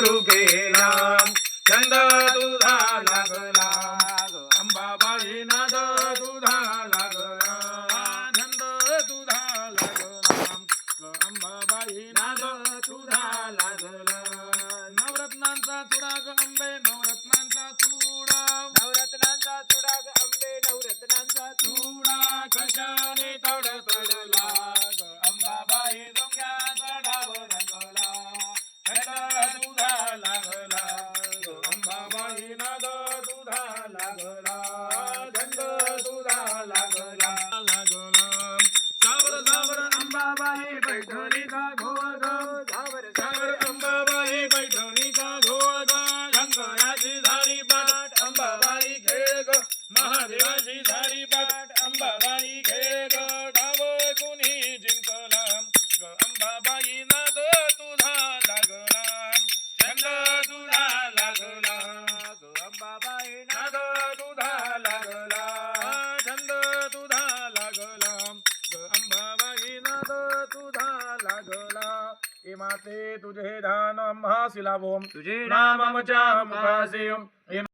सुरू केला छंद तुझा लागला अंबाबाई नाद तुझा लागला छंद तुझा लागला अंबाबाई नाद तुझा लागला नवरत्नांचा चुडा ग अंबे नवरत्नांचा चुडा नवरत्नांचा चुडा ग अंबे नवरत्नांचा चुडा कशाने तडतडला लागला छंद तुझा लागला. लागला. सावर सावर अंबाबाई पैठणीचा घोळ नाद तुझा लागला. छंद तुझा लागला. ग अंबाबाई नाद तुझा लागला. हे माते तुझे धान लाभो तुझे नाम आमच्या मुखासी